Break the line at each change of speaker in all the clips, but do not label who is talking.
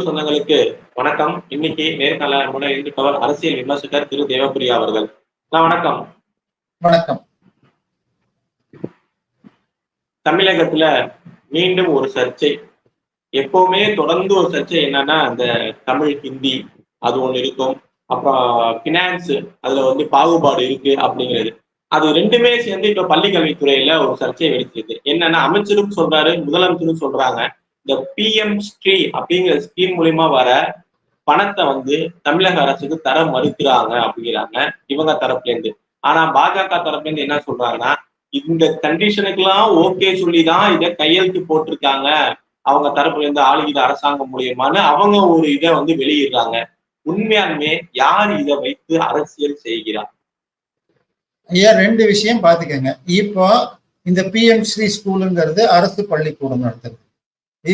YouTube சொந்தங்களுக்கு வணக்கம் இன்னைக்கு நேர்காணல நம்முடன் இருப்பவர் அரசியல் விமர்சகர் திரு தேவபுரியா அவர்கள் நான் வணக்கம் வணக்கம் தமிழகத்துல மீண்டும் ஒரு சர்ச்சை எப்பவுமே தொடர்ந்து ஒரு சர்ச்சை என்னன்னா அந்த தமிழ் ஹிந்தி அது ஒண்ணு இருக்கும் அப்புறம் பினான்ஸ் அதுல வந்து பாகுபாடு இருக்கு அப்படிங்கிறது அது ரெண்டுமே சேர்ந்து இப்ப பள்ளி ஒரு சர்ச்சையை வெடிச்சிருக்கு என்னன்னா அமைச்சரும் சொல்றாரு முதலமைச்சரும் சொல்றாங்க இந்த பிஎம் ஸ்ரீ அப்படிங்கிற ஸ்கீம் மூலியமா வர பணத்தை வந்து தமிழக அரசுக்கு தர மறுக்கிறாங்க அப்படிங்கிறாங்க இவங்க தரப்புலேருந்து ஆனா பாஜக தரப்புலேருந்து என்ன சொல்றாங்கன்னா இந்த கண்டிஷனுக்கெல்லாம் ஓகே சொல்லி தான் இதை கையெழுத்து போட்டிருக்காங்க அவங்க தரப்புலேருந்து ஆளுகிற அரசாங்கம் மூலியமான அவங்க ஒரு இதை வந்து வெளியிடுறாங்க உண்மையாலுமே யார் இதை வைத்து அரசியல் செய்கிறார்
ஐயா ரெண்டு விஷயம் பாத்துக்கங்க இப்போ இந்த பிஎம்ஸ்ரீ ஸ்ரீ ஸ்கூலுங்கிறது அரசு பள்ளிக்கூடம் நடத்துறது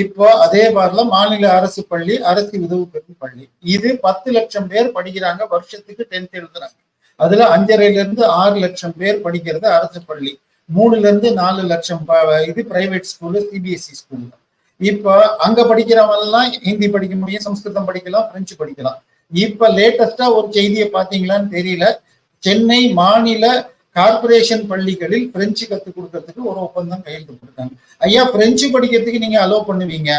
இப்போ அதே மாதிரிலாம் மாநில அரசு பள்ளி அரசு உதவு பெறும் பள்ளி இது பத்து லட்சம் பேர் படிக்கிறாங்க வருஷத்துக்கு டென்த் எழுதுறாங்க அதுல அஞ்சரைல இருந்து ஆறு லட்சம் பேர் படிக்கிறது அரசு பள்ளி மூணுல இருந்து நாலு லட்சம் இது பிரைவேட் ஸ்கூலு சிபிஎஸ்சி ஸ்கூல் இப்போ அங்க படிக்கிறவங்கலாம் ஹிந்தி படிக்க முடியும் சம்ஸ்கிருதம் படிக்கலாம் பிரெஞ்சு படிக்கலாம் இப்ப லேட்டஸ்டா ஒரு செய்தியை பாத்தீங்களான்னு தெரியல சென்னை மாநில கார்பரேஷன் பள்ளிகளில் பிரெஞ்சு கற்றுக் கொடுக்கறதுக்கு ஒரு ஒப்பந்தம் கையெழுத்து போட்டாங்க ஐயா பிரெஞ்சு படிக்கிறதுக்கு நீங்க அலோவ் பண்ணுவீங்க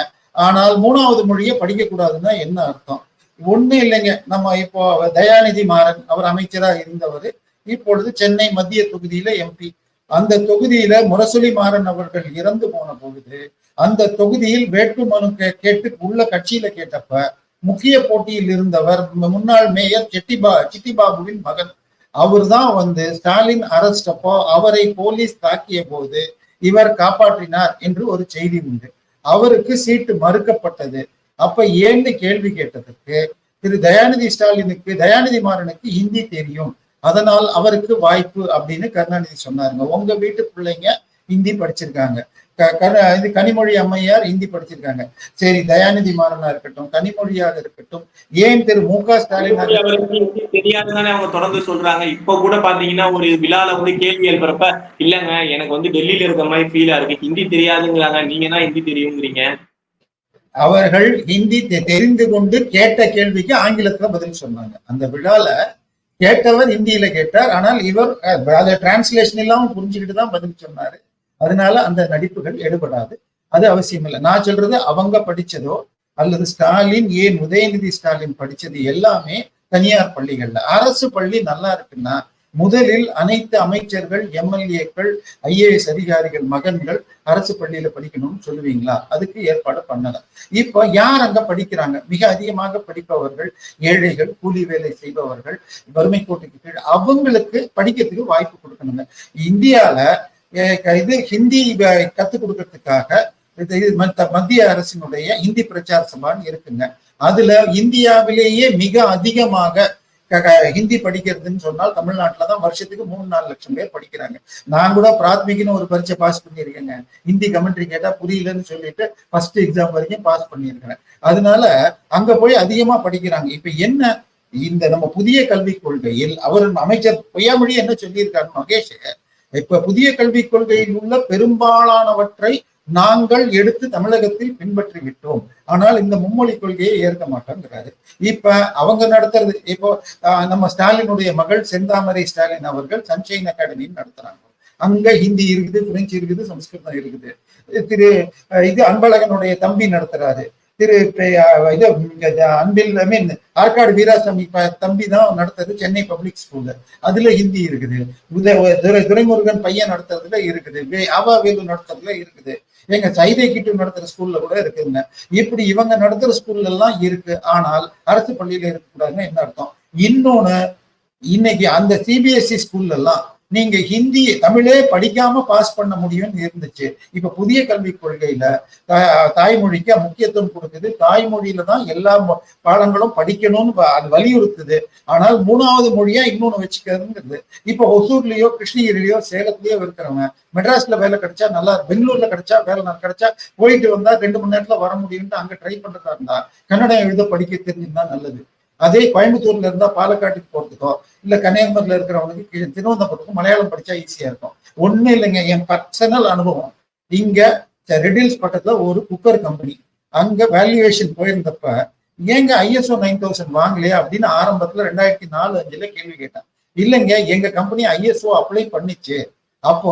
ஆனால் மூணாவது மொழியை படிக்கக்கூடாதுன்னா என்ன அர்த்தம் ஒண்ணு இல்லைங்க நம்ம இப்போ தயாநிதி மாறன் அவர் அமைச்சரா இருந்தவர் இப்பொழுது சென்னை மத்திய தொகுதியில எம்பி அந்த தொகுதியில முரசொலி மாறன் அவர்கள் இறந்து போன பொழுது அந்த தொகுதியில் வேட்பு மனு கேட்டு உள்ள கட்சியில கேட்டப்ப முக்கிய போட்டியில் இருந்தவர் முன்னாள் மேயர் செட்டிபா சிட்டிபாபுவின் மகன் அவர் தான் வந்து ஸ்டாலின் அரெஸ்ட் அப்போ அவரை போலீஸ் தாக்கிய போது இவர் காப்பாற்றினார் என்று ஒரு செய்தி உண்டு அவருக்கு சீட்டு மறுக்கப்பட்டது அப்ப ஏன்னு கேள்வி கேட்டதற்கு திரு தயாநிதி ஸ்டாலினுக்கு தயாநிதி மாறனுக்கு ஹிந்தி தெரியும் அதனால் அவருக்கு வாய்ப்பு அப்படின்னு கருணாநிதி சொன்னாருங்க உங்க வீட்டு பிள்ளைங்க ஹிந்தி படிச்சிருக்காங்க இது கனிமொழி அம்மையார் இந்தி படிச்சிருக்காங்க சரி தயாநிதி மாறனா இருக்கட்டும் கனிமொழியாக இருக்கட்டும் ஏன் திரு மு க ஸ்டாலின்
தெரியாதுதானே அவங்க தொடர்ந்து சொல்றாங்க இப்ப கூட பாத்தீங்கன்னா ஒரு விழால வந்து கேள்வி எழுப்புறப்ப இல்லங்க எனக்கு வந்து டெல்லியில இருக்கிற மாதிரி ஃபீலா இருக்கு ஹிந்தி தெரியாதுங்கிறாங்க நீங்க தான் ஹிந்தி தெரியுங்கிறீங்க
அவர்கள் ஹிந்தி தெரிந்து கொண்டு கேட்ட கேள்விக்கு ஆங்கிலத்துல பதில் சொன்னாங்க அந்த விழால கேட்டவர் ஹிந்தியில கேட்டார் ஆனால் இவர் அதை டிரான்ஸ்லேஷன் இல்லாம புரிஞ்சுக்கிட்டு தான் பதில் சொன்னாரு அதனால அந்த நடிப்புகள் எடுபடாது அது அவசியம் இல்லை நான் சொல்றது அவங்க படிச்சதோ அல்லது ஸ்டாலின் ஏன் உதயநிதி ஸ்டாலின் படிச்சது எல்லாமே தனியார் பள்ளிகள்ல அரசு பள்ளி நல்லா இருக்குன்னா முதலில் அனைத்து அமைச்சர்கள் எம்எல்ஏக்கள் ஐஏஎஸ் அதிகாரிகள் மகன்கள் அரசு பள்ளியில படிக்கணும்னு சொல்லுவீங்களா அதுக்கு ஏற்பாடு பண்ணலாம் இப்போ யார் அங்க படிக்கிறாங்க மிக அதிகமாக படிப்பவர்கள் ஏழைகள் கூலி வேலை செய்பவர்கள் வறுமை கோட்டுக்கு கீழ் அவங்களுக்கு படிக்கிறதுக்கு வாய்ப்பு கொடுக்கணுங்க இந்தியால இது ஹிந்தி கத்துக் கொடுக்கறதுக்காக இது மத்திய அரசினுடைய ஹிந்தி பிரச்சார சபான்னு இருக்குங்க அதுல இந்தியாவிலேயே மிக அதிகமாக ஹிந்தி படிக்கிறதுன்னு சொன்னால் தமிழ்நாட்டில் தான் வருஷத்துக்கு மூணு நாலு லட்சம் பேர் படிக்கிறாங்க நான் கூட பிராத்மிக்னு ஒரு பரீட்சை பாஸ் பண்ணியிருக்கேங்க ஹிந்தி கமெண்ட்ரி கேட்டா புரியலன்னு சொல்லிட்டு ஃபர்ஸ்ட் எக்ஸாம் வரைக்கும் பாஸ் பண்ணியிருக்கிறேன் அதனால அங்க போய் அதிகமா படிக்கிறாங்க இப்ப என்ன இந்த நம்ம புதிய கல்விக் கொள்கையில் அவர் அமைச்சர் பொய்யாமொழி என்ன சொல்லியிருக்காரு மகேஷ் இப்ப புதிய கல்விக் கொள்கையில் உள்ள பெரும்பாலானவற்றை நாங்கள் எடுத்து தமிழகத்தில் பின்பற்றி விட்டோம் ஆனால் இந்த மும்மொழி கொள்கையை ஏற்க மாட்டோங்கிறாரு இப்ப அவங்க நடத்துறது இப்போ நம்ம ஸ்டாலினுடைய மகள் செந்தாமரை ஸ்டாலின் அவர்கள் சன்ஷைன் அகாடமின்னு நடத்துறாங்க அங்க ஹிந்தி இருக்குது பிரெஞ்சு இருக்குது சம்ஸ்கிருதம் இருக்குது திரு இது அன்பழகனுடைய தம்பி நடத்துறாரு திரு இது அன்பில் ஐ மீன் ஆற்காடு வீராசாமி தம்பி தான் நடத்துறது சென்னை பப்ளிக் ஸ்கூல்ல அதுல ஹிந்தி இருக்குது துரைமுருகன் பையன் நடத்துறதுல இருக்குது அவா வேலு நடத்துறதுல இருக்குது எங்க சைதை கிட்டு நடத்துற ஸ்கூல்ல கூட இருக்குதுங்க இப்படி இவங்க நடத்துற ஸ்கூல்ல எல்லாம் இருக்கு ஆனால் அரசு பள்ளியில இருக்கக்கூடாதுன்னு என்ன அர்த்தம் இன்னொன்னு இன்னைக்கு அந்த சிபிஎஸ்சி ஸ்கூல்ல e எல்லாம் நீங்க ஹிந்தி தமிழே படிக்காம பாஸ் பண்ண முடியும்னு இருந்துச்சு இப்ப புதிய கல்விக் கொள்கையில தாய்மொழிக்கு முக்கியத்துவம் கொடுக்குது தாய்மொழியில தான் எல்லா பாடங்களும் படிக்கணும்னு அது வலியுறுத்துது ஆனால் மூணாவது மொழியா இன்னொன்னு வச்சுக்கிறதுங்கிறது இப்ப ஒசூர்லயோ கிருஷ்ணகிரிலயோ சேலத்திலயோ இருக்கிறவங்க மெட்ராஸ்ல வேலை கிடைச்சா நல்லா பெங்களூர்ல கிடைச்சா வேலை நான் கிடைச்சா போயிட்டு வந்தா ரெண்டு மணி நேரத்துல வர முடியும்னு அங்க ட்ரை பண்றதா இருந்தா கன்னடம் எழுத படிக்க தெரிஞ்சிருந்தா நல்லது அதே கோயம்புத்தூர்ல இருந்தா பாலக்காட்டுக்கு போறதுக்கோ இல்ல கன்னியாகுமரியில இருக்கிறவங்களுக்கு திருவனந்தபுரத்துக்கும் மலையாளம் படிச்சா ஈஸியா இருக்கும் ஒண்ணு இல்லைங்க என் பர்சனல் அனுபவம் இங்க ரெடில்ஸ் பக்கத்துல ஒரு குக்கர் கம்பெனி அங்க வேல்யூவேஷன் போயிருந்தப்ப ஏங்க ஐஎஸ்ஓ நைன் தௌசண்ட் வாங்கலையா அப்படின்னு ஆரம்பத்துல ரெண்டாயிரத்தி நாலு அஞ்சுல கேள்வி கேட்டேன் இல்லைங்க எங்க கம்பெனி ஐஎஸ்ஓ அப்ளை பண்ணிச்சு அப்போ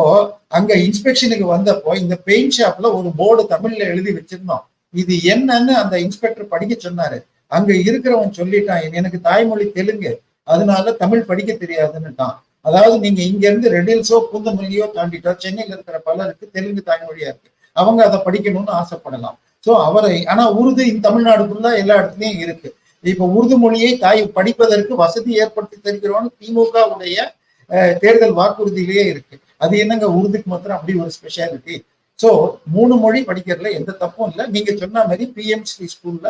அங்க இன்ஸ்பெக்ஷனுக்கு வந்தப்போ இந்த பெயிண்ட் ஷாப்ல ஒரு போர்டு தமிழ்ல எழுதி வச்சிருந்தோம் இது என்னன்னு அந்த இன்ஸ்பெக்டர் படிக்க சொன்னாரு அங்க இருக்கிறவன் சொல்லிட்டான் எனக்கு தாய்மொழி தெலுங்கு அதனால தமிழ் படிக்க தெரியாதுன்னுட்டான் அதாவது நீங்க இங்க இருந்து ரெடில்ஸோ பூந்தமல்லியோ தாண்டிட்டோ சென்னையில இருக்கிற பலருக்கு தெலுங்கு தாய்மொழியா இருக்கு அவங்க அதை படிக்கணும்னு ஆசைப்படலாம் ஸோ அவரை ஆனா உருது இந்த தமிழ்நாடு எல்லா இடத்துலயும் இருக்கு இப்ப உருது மொழியை தாய் படிப்பதற்கு வசதி ஏற்படுத்தி தருகிறோம்னு திமுக உடைய தேர்தல் வாக்குறுதியிலேயே இருக்கு அது என்னங்க உருதுக்கு மாத்திரம் அப்படி ஒரு ஸ்பெஷாலிட்டி ஸோ மூணு மொழி படிக்கிறதுல எந்த தப்பும் இல்லை நீங்க சொன்ன மாதிரி பிஎம்சி ஸ்கூல்ல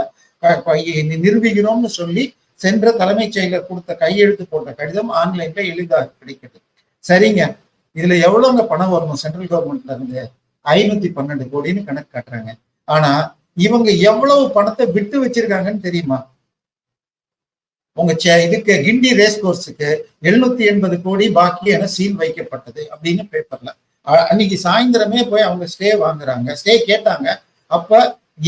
நிரூபிக்கணும்னு சொல்லி சென்ற தலைமைச் செயலர் கொடுத்த கையெழுத்து போட்ட கடிதம் ஆன்லைன்ல எளிதாக கிடைக்கிறது சரிங்க இதுல எவ்வளவுங்க பணம் வரணும் சென்ட்ரல் கவர்மெண்ட்ல இருந்து ஐநூத்தி பன்னெண்டு கோடின்னு கணக்கு காட்டுறாங்க ஆனா இவங்க எவ்வளவு பணத்தை விட்டு வச்சிருக்காங்கன்னு தெரியுமா உங்க இதுக்கு கிண்டி ரேஸ் கோர்ஸுக்கு எழுநூத்தி எண்பது கோடி பாக்கி என சீல் வைக்கப்பட்டது அப்படின்னு பேப்பர்ல அன்னைக்கு சாயந்தரமே போய் அவங்க ஸ்டே வாங்குறாங்க ஸ்டே கேட்டாங்க அப்ப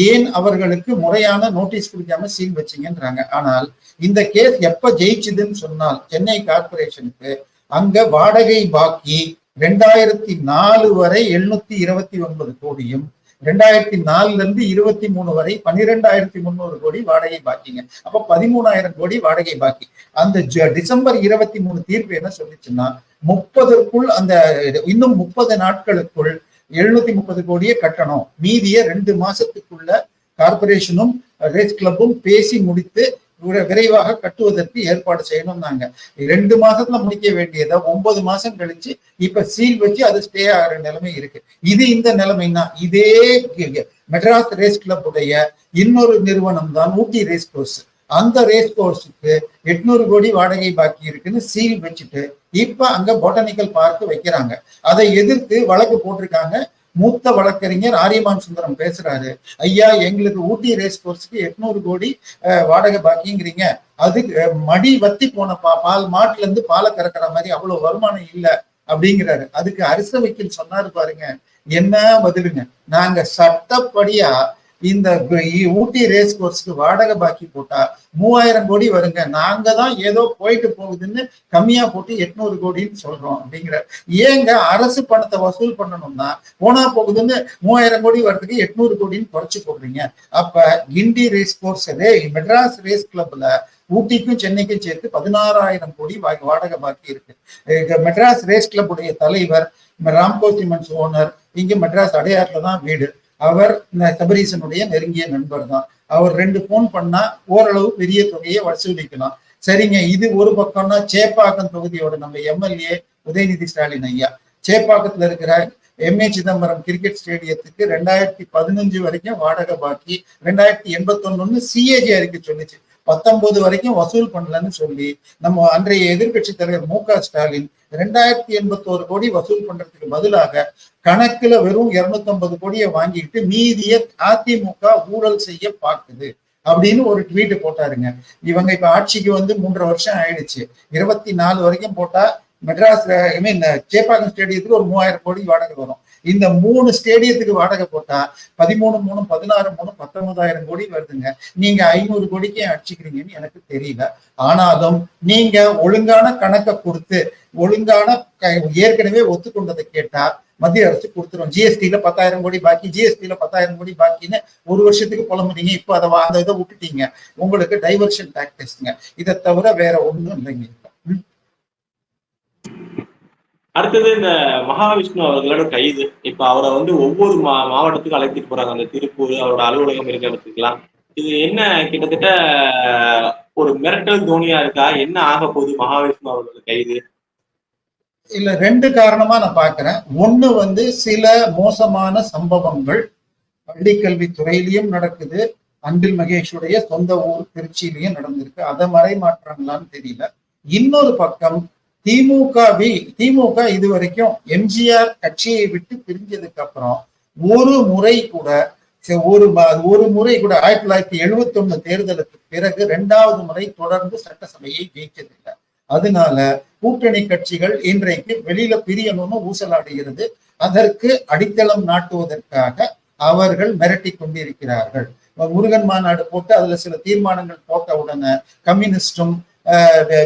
ஏன் அவர்களுக்கு முறையான நோட்டீஸ் கொடுக்காம சீல் வச்சிங்கன்றாங்க ஆனால் இந்த கேஸ் எப்ப ஜெயிச்சுதுன்னு சொன்னால் சென்னை கார்பரேஷனுக்கு அங்க வாடகை பாக்கி ரெண்டாயிரத்தி நாலு வரை எழுநூத்தி இருபத்தி ஒன்பது கோடியும் ரெண்டாயிரத்தி நாலுல இருந்து இருபத்தி மூணு வரை பன்னிரெண்டாயிரத்தி முந்நூறு கோடி வாடகை பாக்கிங்க அப்ப பதிமூணாயிரம் கோடி வாடகை பாக்கி அந்த டிசம்பர் இருபத்தி மூணு தீர்ப்பு என்ன சொல்லிச்சுன்னா முப்பதுக்குள் அந்த இன்னும் முப்பது நாட்களுக்குள் எழுநூத்தி முப்பது கோடியே கட்டணும் மீதியை ரெண்டு மாசத்துக்குள்ள கார்பரேஷனும் ரேஸ் கிளப்பும் பேசி முடித்து விரைவாக கட்டுவதற்கு ஏற்பாடு செய்யணும் நாங்க ரெண்டு மாசத்துல முடிக்க வேண்டியதை ஒன்பது மாசம் கழிச்சு இப்ப சீல் வச்சு அது ஸ்டே ஆகிற நிலைமை இருக்கு இது இந்த நிலைமைனா இதே மெட்ராஸ் ரேஸ் கிளப் உடைய இன்னொரு நிறுவனம் தான் ஊட்டி ரேஸ் கோர்ஸ் அந்த ரேஸ் கோர்ஸுக்கு எட்நூறு கோடி வாடகை பாக்கி இருக்குன்னு சீல் வச்சுட்டு இப்ப அங்க பொட்டானிக்கல் பார்க் வைக்கிறாங்க அதை எதிர்த்து வழக்கு போட்டிருக்காங்க மூத்த வழக்கறிஞர் ஆரியமான் சுந்தரம் பேசுறாரு ஐயா எங்களுக்கு ஊட்டி ரேஸ் கோர்ஸுக்கு எட்நூறு கோடி வாடகை பாக்கிங்கிறீங்க அது மடி வத்தி போன பா பால் மாட்டுல இருந்து பாலை கறக்கிற மாதிரி அவ்வளவு வருமானம் இல்லை அப்படிங்கிறாரு அதுக்கு அரசு வைக்கல் சொன்னாரு பாருங்க என்ன பதிலுங்க நாங்க சட்டப்படியா இந்த ஊட்டி ரேஸ் கோர்ஸ்க்கு வாடகை பாக்கி போட்டா மூவாயிரம் கோடி வருங்க நாங்க தான் ஏதோ போயிட்டு போகுதுன்னு கம்மியா போட்டு எட்நூறு கோடின்னு சொல்றோம் அப்படிங்கிற ஏங்க அரசு பணத்தை வசூல் பண்ணணும்னா போனா போகுதுன்னு மூவாயிரம் கோடி வர்றதுக்கு எட்நூறு கோடின்னு குறைச்சு போடுறீங்க அப்ப கிண்டி ரேஸ் கோர்ஸ் ரே மெட்ராஸ் ரேஸ் கிளப்ல ஊட்டிக்கும் சென்னைக்கும் சேர்த்து பதினாறாயிரம் கோடி வாடகை பாக்கி இருக்கு மெட்ராஸ் ரேஸ் கிளப்புடைய தலைவர் ராம்கோ மன்ஸ் ஓனர் இங்க மெட்ராஸ் அடையாறுல தான் வீடு அவர் சபரீசனுடைய நெருங்கிய நண்பர் தான் அவர் ரெண்டு போன் பண்ணா ஓரளவு பெரிய தொகையை வசூலிக்கலாம் சரிங்க இது ஒரு பக்கம்னா சேப்பாக்கம் தொகுதியோட நம்ம எம்எல்ஏ உதயநிதி ஸ்டாலின் ஐயா சேப்பாக்கத்துல இருக்கிற எம்ஏ சிதம்பரம் கிரிக்கெட் ஸ்டேடியத்துக்கு ரெண்டாயிரத்தி பதினஞ்சு வரைக்கும் வாடகை பாக்கி ரெண்டாயிரத்தி எண்பத்தி எண்பத்தொன்னு சிஏஜி அறிக்கை சொல்லிச்சு பத்தொன்பது வரைக்கும் வசூல் பண்ணலன்னு சொல்லி நம்ம அன்றைய எதிர்கட்சி தலைவர் மு க ஸ்டாலின் ரெண்டாயிரத்தி எண்பத்தோரு கோடி வசூல் பண்றதுக்கு பதிலாக கணக்குல வெறும் இருநூத்தி ஐம்பது கோடியை வாங்கிட்டு மீதிய அதிமுக ஊழல் செய்ய பார்க்குது அப்படின்னு ஒரு ட்வீட் போட்டாருங்க இவங்க இப்ப ஆட்சிக்கு வந்து மூன்று வருஷம் ஆயிடுச்சு இருபத்தி நாலு வரைக்கும் போட்டா மெட்ராஸ் ஐ மீன் சேப்பாக்கம் ஸ்டேடியத்துக்கு ஒரு மூவாயிரம் கோடி வாடகை வரும் இந்த மூணு ஸ்டேடியத்துக்கு வாடகை போட்டா பதிமூணு மூணு பதினாறு மூணு பத்தொன்பதாயிரம் கோடி வருதுங்க நீங்க ஐநூறு கோடிக்கு அடிச்சுக்கிறீங்கன்னு எனக்கு தெரியல ஆனாலும் நீங்க ஒழுங்கான கணக்கை கொடுத்து ஒழுங்கான ஏற்கனவே ஒத்துக்கொண்டதை கேட்டா மத்திய அரசு கொடுத்துரும் ஜிஎஸ்டியில பத்தாயிரம் கோடி பாக்கி ஜிஎஸ்டியில பத்தாயிரம் கோடி பாக்கின்னு ஒரு வருஷத்துக்கு புலம்புறீங்க இப்போ அதை அந்த இதை விட்டுட்டீங்க உங்களுக்கு டைவர்ஷன் டாக்டிக்ஸ்ங்க இதை தவிர வேற ஒன்றும் இல்லைங்க
அடுத்தது இந்த மகாவிஷ்ணு அவர்களோட கைது இப்ப அவரை வந்து ஒவ்வொரு மா மாவட்டத்துக்கும் அழைத்துட்டு போறாங்க அந்த திருப்பூர் அவரோட அலுவலகம் இருக்க இடத்துக்குலாம் இது என்ன கிட்டத்தட்ட ஒரு மிரட்டல் தோனியா இருக்கா என்ன ஆக போகுது மகாவிஷ்ணு அவர்களோட கைது
இல்ல ரெண்டு காரணமா நான் பாக்குறேன் ஒண்ணு வந்து சில மோசமான சம்பவங்கள் பள்ளிக்கல்வித்துறையிலையும் நடக்குது அன்பில் மகேஷுடைய சொந்த ஊர் திருச்சியிலையும் நடந்திருக்கு அதை மறைமாற்றங்களான்னு தெரியல இன்னொரு பக்கம் வி திமுக இது வரைக்கும் எம்ஜிஆர் கட்சியை விட்டு பிரிஞ்சதுக்கு அப்புறம் ஒரு முறை கூட ஒரு ஒரு முறை கூட ஆயிரத்தி தொள்ளாயிரத்தி எழுபத்தி ஒண்ணு தேர்தலுக்கு பிறகு இரண்டாவது முறை தொடர்ந்து சட்டசபையை ஜெயிச்சதில்லை அதனால கூட்டணி கட்சிகள் இன்றைக்கு வெளியில பிரியணும்னு ஊசலாடுகிறது அதற்கு அடித்தளம் நாட்டுவதற்காக அவர்கள் மிரட்டி கொண்டிருக்கிறார்கள் முருகன் மாநாடு போட்டு அதுல சில தீர்மானங்கள் போட்ட உடனே கம்யூனிஸ்டும்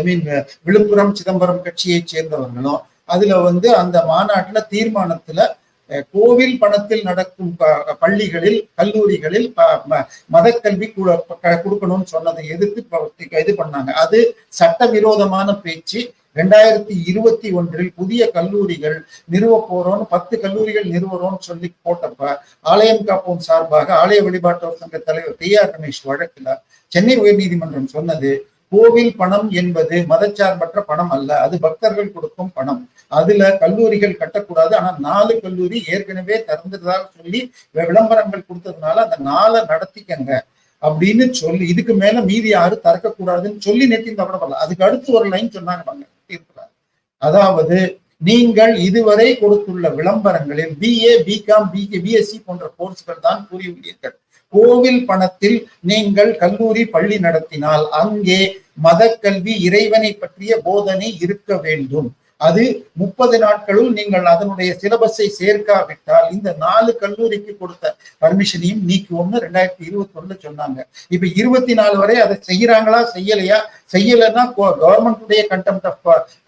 மீன் விழுப்புரம் சிதம்பரம் கட்சியை சேர்ந்தவர்களும் அதுல வந்து அந்த மாநாட்டில் தீர்மானத்துல கோவில் பணத்தில் நடக்கும் பள்ளிகளில் கல்லூரிகளில் மதக்கல்வி கொடுக்கணும்னு சொன்னதை எதிர்த்து இது பண்ணாங்க அது சட்டவிரோதமான பேச்சு ரெண்டாயிரத்தி இருபத்தி ஒன்றில் புதிய கல்லூரிகள் நிறுவ போறோம்னு பத்து கல்லூரிகள் நிறுவறோம்னு சொல்லி போட்டப்ப ஆலயம் காப்போம் சார்பாக ஆலய வழிபாட்டோர் சங்க தலைவர் டி ஆர் ரமேஷ் வழக்குல சென்னை உயர்நீதிமன்றம் சொன்னது கோவில் பணம் என்பது மதச்சார்பற்ற பணம் அல்ல அது பக்தர்கள் கொடுக்கும் பணம் அதுல கல்லூரிகள் கட்டக்கூடாது ஆனா நாலு கல்லூரி ஏற்கனவே திறந்துட்டதாக சொல்லி விளம்பரங்கள் கொடுத்ததுனால அந்த நாளை நடத்திக்கங்க அப்படின்னு சொல்லி இதுக்கு மேல மீதி யாரும் திறக்க கூடாதுன்னு சொல்லி நேற்று தவிர பண்ணல அதுக்கு அடுத்து ஒரு லைன் சொன்னாங்க அதாவது நீங்கள் இதுவரை கொடுத்துள்ள விளம்பரங்களில் பிஏ பிகாம் பிகே பிஎஸ்சி போன்ற கோர்ஸ்கள் தான் கூறியுள்ளீர்கள் கோவில் பணத்தில் நீங்கள் கல்லூரி பள்ளி நடத்தினால் அங்கே மத கல்வி இறைவனை பற்றிய போதனை இருக்க வேண்டும் அது முப்பது நாட்களும் நீங்கள் அதனுடைய சிலபஸை சேர்க்காவிட்டால் இந்த நாலு கல்லூரிக்கு கொடுத்த பர்மிஷனையும் நீக்கி ஒண்ணு ரெண்டாயிரத்தி இருபத்தி ஒண்ணுல சொன்னாங்க இப்ப இருபத்தி நாலு வரை அதை செய்யறாங்களா செய்யலையா செய்யலைன்னா கவர்மெண்ட்டுடைய கண்டெம்ட் ஆஃப்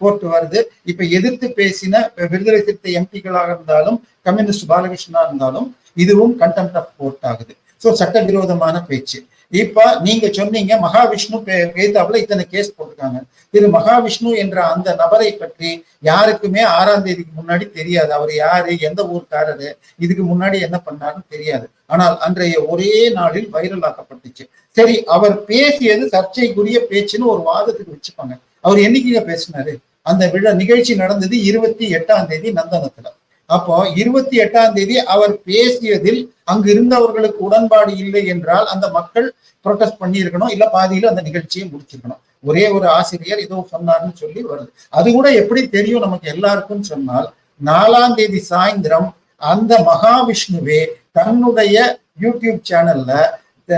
கோர்ட் வருது இப்ப எதிர்த்து பேசின விடுதலை சிறுத்தை எம்பிக்களாக இருந்தாலும் கம்யூனிஸ்ட் பாலகிருஷ்ணா இருந்தாலும் இதுவும் கண்டெம்ட் ஆஃப் கோர்ட் ஆகுது ஸோ சட்டவிரோதமான பேச்சு இப்ப நீங்க சொன்னீங்க மகாவிஷ்ணு பேதாப்புல இத்தனை கேஸ் போட்டிருக்காங்க திரு மகாவிஷ்ணு என்ற அந்த நபரை பற்றி யாருக்குமே ஆறாம் தேதிக்கு முன்னாடி தெரியாது அவர் யாரு எந்த ஊர்க்காரரு இதுக்கு முன்னாடி என்ன பண்ணாருன்னு தெரியாது ஆனால் அன்றைய ஒரே நாளில் வைரல் ஆக்கப்பட்டுச்சு சரி அவர் பேசியது சர்ச்சைக்குரிய பேச்சுன்னு ஒரு வாதத்துக்கு வச்சுப்பாங்க அவர் என்னைக்குங்க பேசினாரு அந்த விழா நிகழ்ச்சி நடந்தது இருபத்தி எட்டாம் தேதி நந்தனத்துல அப்போ இருபத்தி எட்டாம் தேதி அவர் பேசியதில் அங்கு இருந்தவர்களுக்கு உடன்பாடு இல்லை என்றால் அந்த மக்கள் ப்ரொட்டஸ்ட் பண்ணியிருக்கணும் இல்ல பாதியில அந்த நிகழ்ச்சியை முடிச்சிருக்கணும் ஒரே ஒரு ஆசிரியர் ஏதோ சொன்னார்னு சொல்லி வருது அது கூட எப்படி தெரியும் நமக்கு எல்லாருக்கும் சொன்னால் நாலாம் தேதி சாயந்திரம் அந்த மகாவிஷ்ணுவே தன்னுடைய யூடியூப் சேனல்ல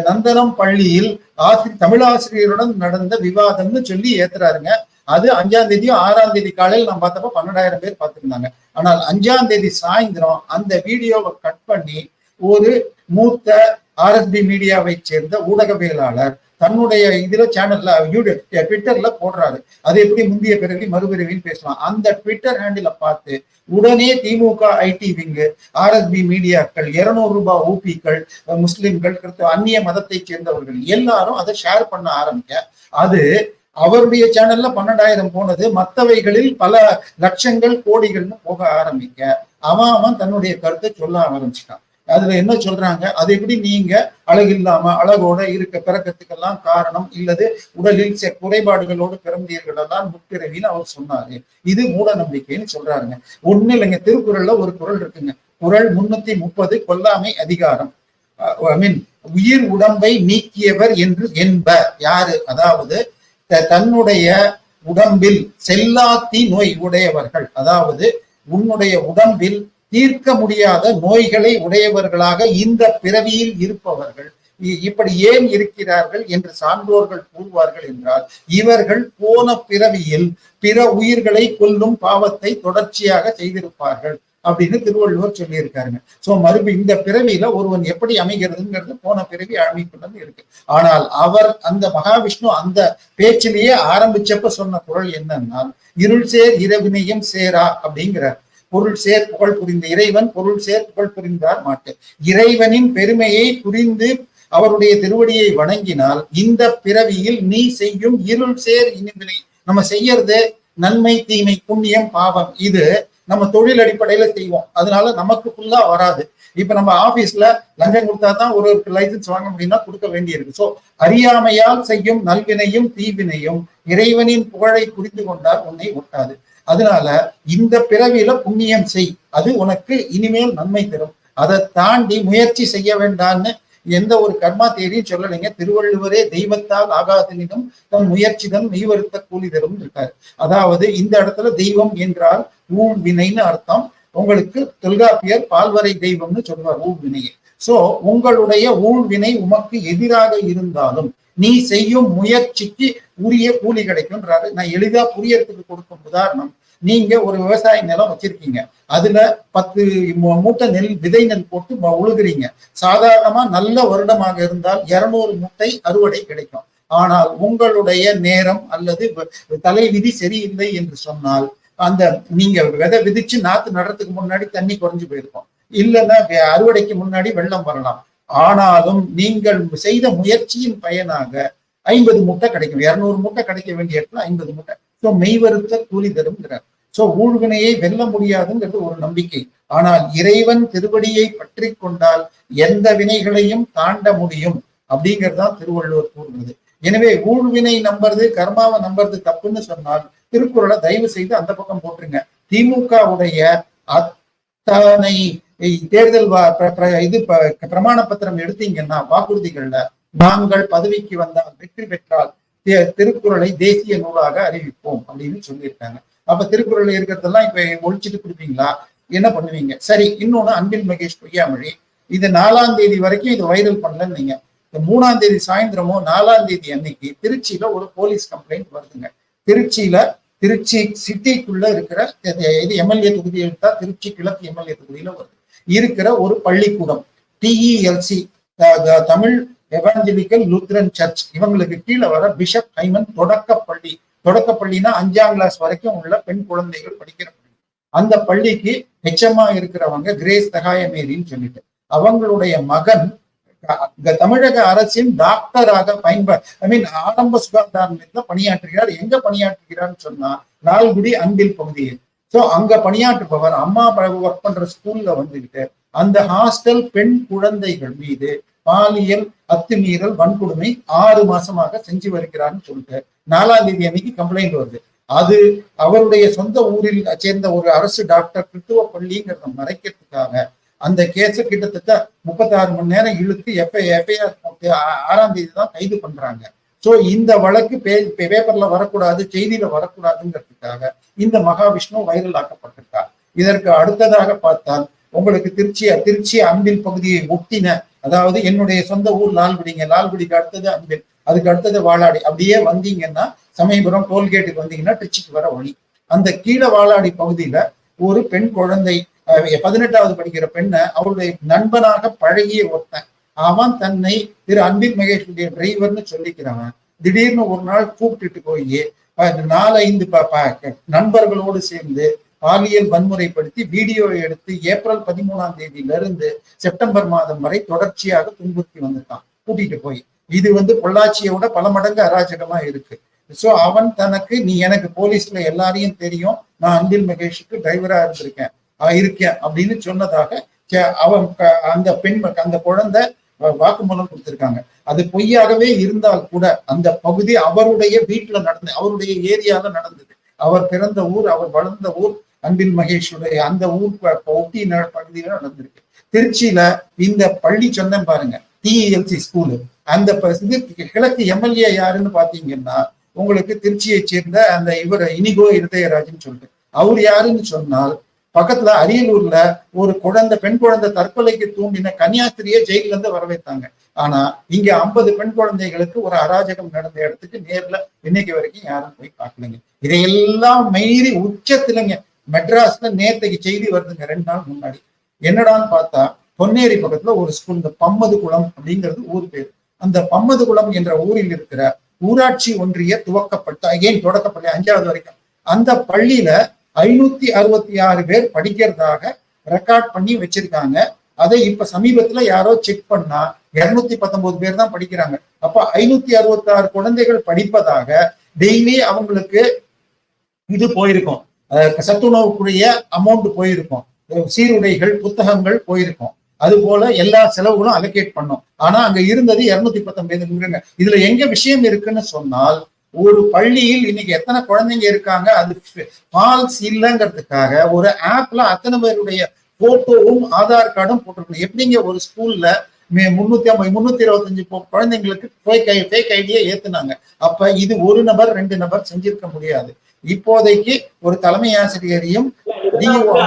நந்தனம் பள்ளியில் ஆசிரியர் தமிழாசிரியருடன் நடந்த விவாதம்னு சொல்லி ஏத்துறாருங்க அது அஞ்சாம் தேதியும் ஆறாம் தேதி காலையில் நான் பார்த்தப்ப பன்னெண்டாயிரம் பேர் பார்த்துருந்தாங்க ஆனால் அஞ்சாம் தேதி சாயந்தரம் அந்த வீடியோவை கட் பண்ணி ஒரு மூத்த ஆர்எஸ்பி மீடியாவை சேர்ந்த ஊடகவியலாளர் தன்னுடைய இதுல சேனல்ல யூடியூப் ட்விட்டர்ல போடுறாரு அது எப்படி முந்தைய பிறகு மறுபிறவின்னு பேசலாம் அந்த ட்விட்டர் ஹேண்டில பார்த்து உடனே திமுக ஐடி விங்கு ஆர்எஸ்பி மீடியாக்கள் இருநூறு ரூபாய் ஊபிக்கள் முஸ்லிம்கள் கிறிஸ்தவ அந்நிய மதத்தை சேர்ந்தவர்கள் எல்லாரும் அதை ஷேர் பண்ண ஆரம்பிக்க அது அவருடைய சேனல்ல பன்னெண்டாயிரம் போனது மற்றவைகளில் பல லட்சங்கள் கோடிகள்னு போக ஆரம்பிக்க அவன் அவன் தன்னுடைய கருத்தை சொல்ல ஆரம்பிச்சிட்டான் அதுல என்ன சொல்றாங்க அது எப்படி நீங்க அழகில்லாம அழகோட இருக்க பிறக்கத்துக்கெல்லாம் காரணம் இல்லது உடலில் சில குறைபாடுகளோடு பிறந்தீர்களெல்லாம் முற்பிறவின்னு அவர் சொன்னாரு இது மூட நம்பிக்கைன்னு சொல்றாருங்க ஒண்ணு இல்லைங்க திருக்குறள்ல ஒரு குரல் இருக்குங்க குரல் முன்னூத்தி முப்பது கொல்லாமை அதிகாரம் ஐ மீன் உயிர் உடம்பை நீக்கியவர் என்று என்ப யாரு அதாவது தன்னுடைய உடம்பில் செல்லாத்தி நோய் உடையவர்கள் அதாவது உன்னுடைய உடம்பில் தீர்க்க முடியாத நோய்களை உடையவர்களாக இந்த பிறவியில் இருப்பவர்கள் இப்படி ஏன் இருக்கிறார்கள் என்று சான்றோர்கள் கூறுவார்கள் என்றால் இவர்கள் போன பிறவியில் பிற உயிர்களை கொல்லும் பாவத்தை தொடர்ச்சியாக செய்திருப்பார்கள் அப்படின்னு திருவள்ளுவர் சொல்லியிருக்காருங்க சோ மறுபடி இந்த பிறவியில ஒருவன் எப்படி அமைகிறதுங்கிறது போன பிறவி அமைப்புடன் இருக்கு ஆனால் அவர் அந்த மகாவிஷ்ணு அந்த பேச்சிலேயே ஆரம்பிச்சப்ப சொன்ன குரல் என்னன்னா இருள் சேர் இரவினையும் சேரா அப்படிங்கிறார் பொருள் சேர் புகழ் புரிந்த இறைவன் பொருள் சேர் புகழ் புரிந்தார் மாட்டு இறைவனின் பெருமையை புரிந்து அவருடைய திருவடியை வணங்கினால் இந்த பிறவியில் நீ செய்யும் இருள் சேர் இனிவினை நம்ம செய்யறது நன்மை தீமை புண்ணியம் பாவம் இது நம்ம தொழில் அடிப்படையில செய்வோம் அதனால நமக்கு ஃபுல்லா வராது இப்ப நம்ம ஆபீஸ்ல லஞ்சம் கொடுத்தா தான் ஒரு லைசன்ஸ் வாங்க முடியும்னா கொடுக்க வேண்டியிருக்கு சோ அறியாமையால் செய்யும் நல்வினையும் தீவினையும் இறைவனின் புகழை புரிந்து கொண்டால் உன்னை ஒட்டாது அதனால இந்த பிறவியில புண்ணியம் செய் அது உனக்கு இனிமேல் நன்மை தரும் அதை தாண்டி முயற்சி செய்ய வேண்டான்னு எந்த ஒரு கர்மா தேதியும் சொல்லலைங்க திருவள்ளுவரே தெய்வத்தால் ஆகாதனிடம் தம் முயற்சிதம் மெய்வருத்த கூலி தரும் இருக்காரு அதாவது இந்த இடத்துல தெய்வம் என்றால் ஊம் வினைன்னு அர்த்தம் உங்களுக்கு தொல்காப்பியர் பால்வரை தெய்வம்னு சொல்வார் ஊழ் வினையை சோ உங்களுடைய ஊழ்வினை உமக்கு எதிராக இருந்தாலும் நீ செய்யும் முயற்சிக்கு உரிய கூலி கிடைக்கும்ன்றாரு நான் எளிதா புரியறதுக்கு கொடுக்கும் உதாரணம் நீங்க ஒரு விவசாய நிலம் வச்சிருக்கீங்க அதுல பத்து மூட்டை நெல் விதை நெல் போட்டு உழுகிறீங்க சாதாரணமா நல்ல வருடமாக இருந்தால் இருநூறு மூட்டை அறுவடை கிடைக்கும் ஆனால் உங்களுடைய நேரம் அல்லது தலைவிதி சரியில்லை என்று சொன்னால் அந்த நீங்க விதை விதிச்சு நாத்து நடுறதுக்கு முன்னாடி தண்ணி குறைஞ்சு போயிருக்கும் இல்லைன்னா அறுவடைக்கு முன்னாடி வெள்ளம் வரலாம் ஆனாலும் நீங்கள் செய்த முயற்சியின் பயனாக ஐம்பது மூட்டை கிடைக்கும் இருநூறு மூட்டை கிடைக்க வேண்டிய இடத்துல ஐம்பது மூட்டை ஸோ மெய்வருத்த கூலி தரும் சோ ஊழ்வினையை வெல்ல முடியாதுங்கிறது ஒரு நம்பிக்கை ஆனால் இறைவன் திருவடியை பற்றி கொண்டால் எந்த வினைகளையும் தாண்ட முடியும் அப்படிங்கிறது தான் திருவள்ளுவர் கூறுகிறது எனவே ஊழ்வினை நம்புறது கர்மாவை நம்புறது தப்புன்னு சொன்னால் திருக்குறளை தயவு செய்து அந்த பக்கம் போட்டுருங்க திமுகவுடைய அத்தனை தேர்தல் இது பிரமாண பத்திரம் எடுத்தீங்கன்னா வாக்குறுதிகள்ல நாங்கள் பதவிக்கு வந்தால் வெற்றி பெற்றால் திருக்குறளை தேசிய நூலாக அறிவிப்போம் அப்படின்னு சொல்லியிருக்காங்க அப்ப திருக்குறள் இருக்கிறதெல்லாம் இப்ப ஒழிச்சிட்டு கொடுப்பீங்களா என்ன பண்ணுவீங்க சரி இன்னொன்னு அன்பில் மகேஷ் பொய்யாமொழி இது நாலாம் தேதி வரைக்கும் இது வைரல் பண்ணலன்னு நீங்க இந்த மூணாம் தேதி சாயந்தரமோ நாலாம் தேதி அன்னைக்கு திருச்சியில ஒரு போலீஸ் கம்ப்ளைண்ட் வருதுங்க திருச்சியில திருச்சி சிட்டிக்குள்ள இருக்கிற இது எம்எல்ஏ தொகுதி எடுத்தா திருச்சி கிழக்கு எம்எல்ஏ தொகுதியில வருது இருக்கிற ஒரு பள்ளிக்கூடம் TELC e Tamil evangelical Lutheran church இவங்களுக்கு கீழே வர பிஷப் ஹைமன் தொடக்க பள்ளி தொடக்க பள்ளினா அஞ்சாம் கிளாஸ் வரைக்கும் உள்ள பெண் குழந்தைகள் படிக்கிற பள்ளி அந்த பள்ளிக்கு ஹெச்எம்மா இருக்கிறவங்க கிரேஸ் தகாயமேரின்னு சொல்லிட்டு அவங்களுடைய மகன் தமிழக அரசின் டாக்டராக பயன்பா ஐ மீன் ஆரம்ப சுகாதார நிலையத்துல பணியாற்றுகிறார் எங்க பணியாற்றுகிறார்னு சொன்னா லால்குடி அன்பில் பகுதியில் சோ அங்க பணியாற்றுபவர் அம்மா ஒர்க் பண்ற ஸ்கூல்ல வந்துகிட்டு அந்த ஹாஸ்டல் பெண் குழந்தைகள் மீது பாலியல் அத்துமீறல் வன்கொடுமை ஆறு மாசமாக செஞ்சு வருகிறான்னு சொல்லிட்டு நாலாம் தேதி அன்னைக்கு கம்ப்ளைண்ட் வருது அது அவருடைய சொந்த ஊரில் சேர்ந்த ஒரு அரசு டாக்டர் கிருத்துவ பள்ளிங்கிறத மறைக்கிறதுக்காக அந்த கேஸ கிட்டத்தட்ட முப்பத்தாறு மணி நேரம் இழுத்து எப்ப எஃப்ஐஆர் ஆறாம் தேதி தான் கைது பண்றாங்க சோ இந்த வழக்கு பே பேப்பர்ல வரக்கூடாது செய்தியில வரக்கூடாதுங்கிறதுக்காக இந்த மகாவிஷ்ணு வைரல் ஆக்கப்பட்டிருக்கார் இதற்கு அடுத்ததாக பார்த்தால் உங்களுக்கு திருச்சி திருச்சி அன்பில் பகுதியை ஒட்டின அதாவது என்னுடைய சொந்த ஊர் லால்குடிங்க லால்குடிக்கு அடுத்தது அன்பில் அதுக்கு அடுத்தது வாழாடி அப்படியே வந்தீங்கன்னா சமயபுரம் டோல்கேட்டுக்கு வந்தீங்கன்னா டிச்சுக்கு வர வழி அந்த கீழே வாழாடி பகுதியில ஒரு பெண் குழந்தை பதினெட்டாவது படிக்கிற பெண்ணை அவருடைய நண்பனாக பழகிய ஒருத்தன் அவன் தன்னை திரு அன்பில் மகேஷுடைய டிரைவர்னு சொல்லிக்கிறவன் திடீர்னு ஒரு நாள் கூப்பிட்டுட்டு போய் நாலு ஐந்து நண்பர்களோடு சேர்ந்து பாலியல் வன்முறைப்படுத்தி வீடியோ எடுத்து ஏப்ரல் பதிமூணாம் தேதியில இருந்து செப்டம்பர் மாதம் வரை தொடர்ச்சியாக துன்புறுத்தி வந்திருக்கான் கூட்டிட்டு போய் இது வந்து பொள்ளாச்சியை விட பல மடங்கு அராஜகமா இருக்கு சோ அவன் தனக்கு நீ எனக்கு போலீஸ்ல எல்லாரையும் தெரியும் நான் அன்பில் மகேஷுக்கு டிரைவரா இருந்திருக்கேன் இருக்கேன் அப்படின்னு சொன்னதாக அவன் அந்த பெண் அந்த குழந்தை வாக்குமூலம் கொடுத்திருக்காங்க அது பொய்யாகவே இருந்தால் கூட அந்த பகுதி அவருடைய வீட்டுல நடந்தது அவருடைய ஏரியால நடந்தது அவர் பிறந்த ஊர் அவர் வளர்ந்த ஊர் அன்பில் மகேஷுடைய அந்த ஊர் ஒட்டி பகுதியில நடந்திருக்கு திருச்சியில இந்த பள்ளி சொன்னேன் பாருங்க டிஎல்சி ஸ்கூலு e அந்த கிழக்கு எம்எல்ஏ யாருன்னு பாத்தீங்கன்னா உங்களுக்கு திருச்சியை சேர்ந்த அந்த இவர இனிகோ இருதயராஜன் சொல்லிட்டு அவர் யாருன்னு சொன்னால் பக்கத்துல அரியலூர்ல ஒரு குழந்தை பெண் குழந்தை தற்கொலைக்கு தூண்டின கன்னியாஸ்திரியை ஜெயில இருந்து வரவேத்தாங்க ஆனா இங்க ஐம்பது பெண் குழந்தைகளுக்கு ஒரு அராஜகம் நடந்த இடத்துக்கு நேர்ல இன்னைக்கு வரைக்கும் யாரும் போய் பார்க்கலங்க இதையெல்லாம் மீறி உச்சத்திலங்க மெட்ராஸ்ல நேத்தைக்கு செய்தி வருதுங்க ரெண்டு நாள் முன்னாடி என்னடான்னு பார்த்தா பொன்னேரி பக்கத்துல ஒரு ஸ்கூல் இந்த பம்மது குளம் அப்படிங்கிறது ஊர் பேர் அந்த பம்மது குளம் என்ற ஊரில் இருக்கிற ஊராட்சி ஒன்றிய துவக்கப்பட்ட ஏன் தொடக்கப்பள்ளி அஞ்சாவது வரைக்கும் அந்த பள்ளியில ஐநூத்தி அறுபத்தி ஆறு பேர் படிக்கிறதாக ரெக்கார்ட் பண்ணி வச்சிருக்காங்க அதை இப்ப சமீபத்துல யாரோ செக் பண்ணா இருநூத்தி பத்தொன்பது பேர் தான் படிக்கிறாங்க அப்ப ஐநூத்தி அறுபத்தி ஆறு குழந்தைகள் படிப்பதாக டெய்லி அவங்களுக்கு இது போயிருக்கும் சத்துணவுக்குரிய அமௌண்ட் போயிருக்கும் சீருடைகள் புத்தகங்கள் போயிருக்கும் அது போல எல்லா செலவுகளும் அலோகேட் பண்ணோம் ஆனா அங்க இருந்தது இருநூத்தி பத்தொன்பது விருங்க இதுல எங்க விஷயம் இருக்குன்னு சொன்னால் ஒரு பள்ளியில் இன்னைக்கு எத்தனை குழந்தைங்க இருக்காங்க அது ஃபால்ஸ் இல்லைங்கிறதுக்காக ஒரு ஆப்ல அத்தனை பேருடைய போட்டோவும் ஆதார் கார்டும் போட்டிருக்கணும் எப்படிங்க ஒரு ஸ்கூல்ல முன்னூத்தி ஐம்பது முன்னூத்தி இருபத்தஞ்சு குழந்தைங்களுக்கு ஃபேக் ஐடியை ஏத்துனாங்க அப்ப இது ஒரு நபர் ரெண்டு நபர் செஞ்சிருக்க முடியாது இப்போதைக்கு ஒரு தலைமை ஆசிரியரையும்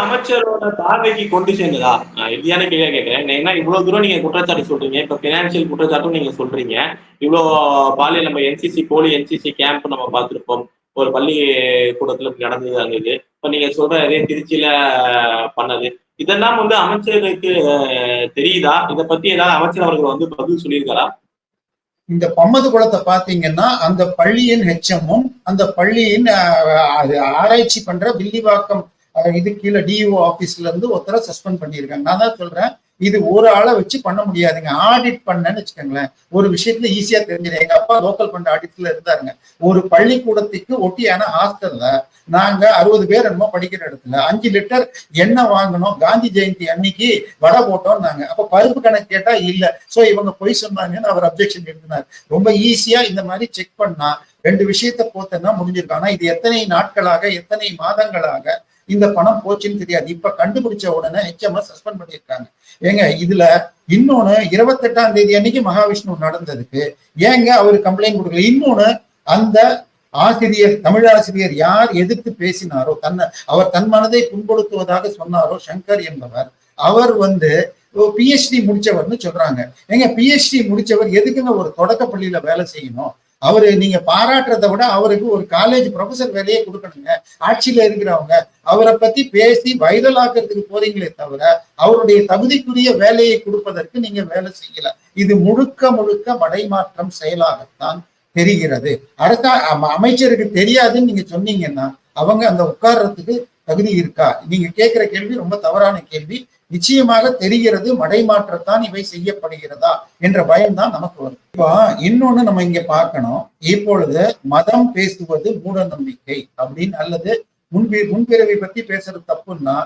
அமைச்சரோட பார்வைக்கு கொண்டு சேர்ந்ததா இறுதியான கேள்வியா கேட்கிறேன் ஏன்னா இவ்வளவு தூரம் நீங்க குற்றச்சாட்டு சொல்றீங்க இப்ப பினான்சியல் குற்றச்சாட்டும் நீங்க சொல்றீங்க இவ்வளவு பாலியல் நம்ம என்சிசி போலி என்சிசி கேம்ப் நம்ம பார்த்திருப்போம் ஒரு பள்ளி கூடத்துல நடந்தது அந்த இது இப்ப நீங்க சொல்ற அதே திருச்சியில பண்ணது இதெல்லாம் வந்து அமைச்சருக்கு தெரியுதா இதை பத்தி ஏதாவது அமைச்சர் அவர்கள் வந்து பதில் சொல்லியிருக்காரா
இந்த பம்மது குளத்தை பாத்தீங்கன்னா அந்த பள்ளியின் ஹெச்எம்மும் HM அந்த பள்ளியின் ஆராய்ச்சி பண்ற வில்லிவாக்கம் இது கீழே டிஇஓ ஆபீஸ்ல இருந்து ஒருத்தரை சஸ்பெண்ட் பண்ணியிருக்காங்க நான் தான் சொல்றேன் இது ஒரு ஆளை வச்சு பண்ண முடியாதுங்க ஆடிட் பண்ணேன்னு வச்சுக்கோங்களேன் ஒரு விஷயத்துல ஈஸியா தெரிஞ்சது எங்க அப்பா லோக்கல் ஃபண்ட் ஆடிட்ல இருந்தாருங்க ஒரு பள்ளிக்கூடத்துக்கு ஒட்டியான ஹாஸ்டல்ல நாங்க அறுபது பேர் என்னமோ படிக்கிற இடத்துல அஞ்சு லிட்டர் எண்ணெய் வாங்கணும் காந்தி ஜெயந்தி அன்னைக்கு வடை போட்டோம் நாங்க அப்ப பருப்பு கணக்கு கேட்டா இல்ல சோ இவங்க பொய் சொன்னாங்கன்னு அவர் அப்செக்ஷன் எழுதினார் ரொம்ப ஈஸியா இந்த மாதிரி செக் பண்ணா ரெண்டு விஷயத்த போத்தன்னா முடிஞ்சிருக்கு ஆனா இது எத்தனை நாட்களாக எத்தனை மாதங்களாக இந்த பணம் போச்சுன்னு தெரியாது இப்ப கண்டுபிடிச்ச உடனே ஹெச்எம்எஸ் சஸ்பெண்ட் பண்ணியிருக்காங்க ஏங்க இதுல இன்னொன்னு இருபத்தெட்டாம் தேதி அன்னைக்கு மகாவிஷ்ணு நடந்ததுக்கு ஏங்க அவர் கம்ப்ளைண்ட் கொடுக்கல இன்னொன்னு அந்த ஆசிரியர் தமிழ் ஆசிரியர் யார் எதிர்த்து பேசினாரோ தன்னை அவர் தன் மனதை புண்படுத்துவதாக சொன்னாரோ சங்கர் என்பவர் அவர் வந்து பிஹெச்டி முடிச்சவர்னு சொல்றாங்க ஏங்க பிஹெச்டி முடிச்சவர் எதுக்குங்க ஒரு தொடக்க பள்ளியில வேலை செய்யணும் அவரு நீங்க பாராட்டுறத விட அவருக்கு ஒரு காலேஜ் ப்ரொஃபசர் வேலையை கொடுக்கணுங்க ஆட்சியில இருக்கிறவங்க அவரை பத்தி பேசி வைரல் ஆக்கிறதுக்கு போறீங்களே தவிர அவருடைய தகுதிக்குரிய வேலையை கொடுப்பதற்கு நீங்க வேலை செய்யல இது முழுக்க முழுக்க மடைமாற்றம் செயலாகத்தான் தெரிகிறது அரசா அமைச்சருக்கு தெரியாதுன்னு நீங்க சொன்னீங்கன்னா அவங்க அந்த உட்கார்றதுக்கு தகுதி இருக்கா நீங்க கேட்கிற கேள்வி ரொம்ப தவறான கேள்வி நிச்சயமாக தெரிகிறது மடைமாற்றத்தான் இவை செய்யப்படுகிறதா என்ற பயம் தான் நமக்கு வரும் இப்ப இன்னொன்னு நம்ம இங்க பார்க்கணும் இப்பொழுது மதம் பேசுவது மூட நம்பிக்கை அப்படின்னு அல்லது முன்பி முன்பிறவை பத்தி பேசுறது தப்புன்னா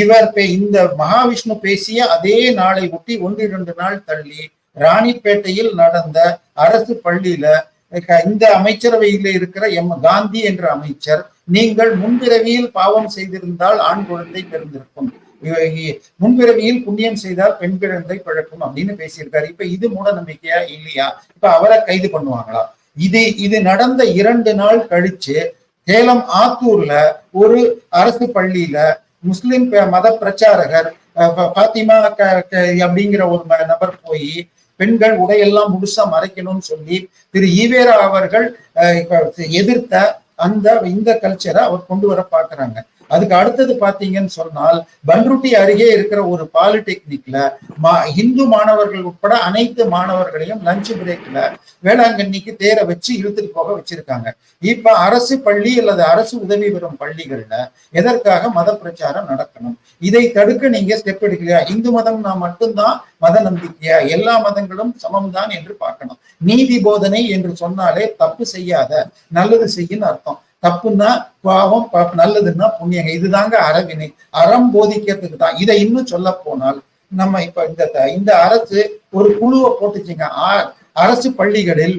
இவர் இந்த மகாவிஷ்ணு பேசிய அதே நாளை ஒட்டி ஒன்று இரண்டு நாள் தள்ளி ராணிப்பேட்டையில் நடந்த அரசு பள்ளியில இந்த அமைச்சரவையில இருக்கிற எம் காந்தி என்ற அமைச்சர் நீங்கள் முன்பிறவியில் பாவம் செய்திருந்தால் ஆண் குழந்தை பிறந்திருக்கும் முன்பிறவியில் புண்ணியம் செய்தால் பெண் குழந்தை பிழக்கும் அப்படின்னு பேசியிருக்காரு இப்ப இது மூட நம்பிக்கையா இல்லையா இப்ப அவரை கைது பண்ணுவாங்களா இது இது நடந்த இரண்டு நாள் கழிச்சு சேலம் ஆத்தூர்ல ஒரு அரசு பள்ளியில முஸ்லிம் மத பிரச்சாரகர் பாத்திமா அப்படிங்கிற ஒரு நபர் போய் பெண்கள் உடையெல்லாம் முழுசா மறைக்கணும்னு சொல்லி திரு ஈவேரா அவர்கள் எதிர்த்த அந்த இந்த கல்ச்சரை அவர் கொண்டு வர பாக்குறாங்க அதுக்கு அடுத்தது பாத்தீங்கன்னு சொன்னால் பன்ருட்டி அருகே இருக்கிற ஒரு பாலிடெக்னிக்ல மா இந்து மாணவர்கள் உட்பட அனைத்து மாணவர்களையும் லஞ்ச் பிரேக்ல வேளாங்கண்ணிக்கு தேர வச்சு இழுத்துட்டு போக வச்சிருக்காங்க இப்ப அரசு பள்ளி அல்லது அரசு உதவி பெறும் பள்ளிகள்ல எதற்காக மத பிரச்சாரம் நடக்கணும் இதை தடுக்க நீங்க ஸ்டெப் எடுக்கலையா இந்து நான் மட்டும்தான் மத நம்பிக்கையா எல்லா மதங்களும் சமம் தான் என்று பார்க்கணும் நீதி போதனை என்று சொன்னாலே தப்பு செய்யாத நல்லது செய்யும் அர்த்தம் தப்புன்னா பாவம் நல்லதுன்னா புண்ணியங்க இதுதாங்க அறவினை அறம் போதிக்கிறதுக்கு தான் இதை இன்னும் சொல்ல போனால் நம்ம இப்ப இந்த இந்த அரசு ஒரு குழுவை போட்டுச்சுங்க அரசு பள்ளிகளில்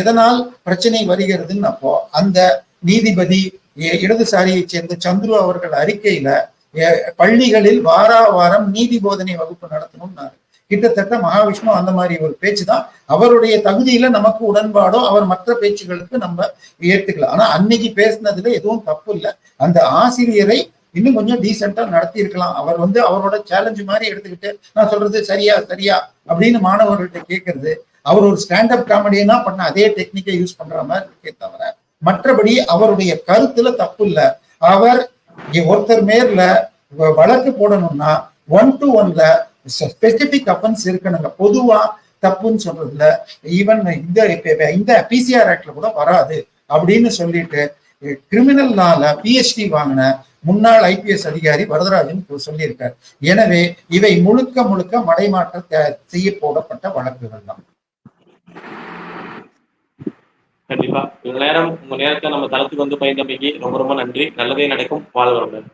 எதனால் பிரச்சனை வருகிறதுன்னு அப்போ அந்த நீதிபதி இடதுசாரியை சேர்ந்த சந்துரு அவர்கள் அறிக்கையில பள்ளிகளில் வாரா வாரம் நீதி போதனை வகுப்பு நடத்தணும்னாரு கிட்டத்தட்ட மகாவிஷ்ணு அந்த மாதிரி ஒரு பேச்சு தான் அவருடைய தகுதியில நமக்கு உடன்பாடோ அவர் மற்ற பேச்சுகளுக்கு நம்ம ஏற்றுக்கலாம் ஆனா அன்னைக்கு பேசினதுல எதுவும் தப்பு இல்லை அந்த ஆசிரியரை இன்னும் கொஞ்சம் டீசெண்டா நடத்தி இருக்கலாம் அவர் வந்து அவரோட சேலஞ்சு மாதிரி எடுத்துக்கிட்டு நான் சொல்றது சரியா சரியா அப்படின்னு மாணவர்கள்ட்ட கேட்கறது அவர் ஒரு ஸ்டாண்டப் காமெடியனா பண்ண அதே டெக்னிக்கை யூஸ் பண்ற மாதிரி இருக்கே தவிர மற்றபடி அவருடைய கருத்துல தப்பு இல்லை அவர் ஒருத்தர் மேல வழக்கு போடணும்னா ஒன் டு ஒன்ல ஸ்பெசிபிக் அஃபென்ஸ் இருக்கணுங்க பொதுவா தப்புன்னு சொல்றதுல ஈவன் இந்த இந்த பிசிஆர் ஆக்ட்ல கூட வராது அப்படின்னு சொல்லிட்டு கிரிமினல்னால பிஹெச்டி வாங்கின முன்னாள் ஐபிஎஸ் அதிகாரி வரதராஜன் சொல்லியிருக்கார் எனவே இவை முழுக்க முழுக்க மடைமாற்ற செய்ய போடப்பட்ட வழக்குகள் தான்
கண்டிப்பா நேரம் உங்க நேரத்தை நம்ம தளத்துக்கு வந்து பயந்தமைக்கு ரொம்ப ரொம்ப நன்றி நல்லதே நடக்கும் வாழ்வரம்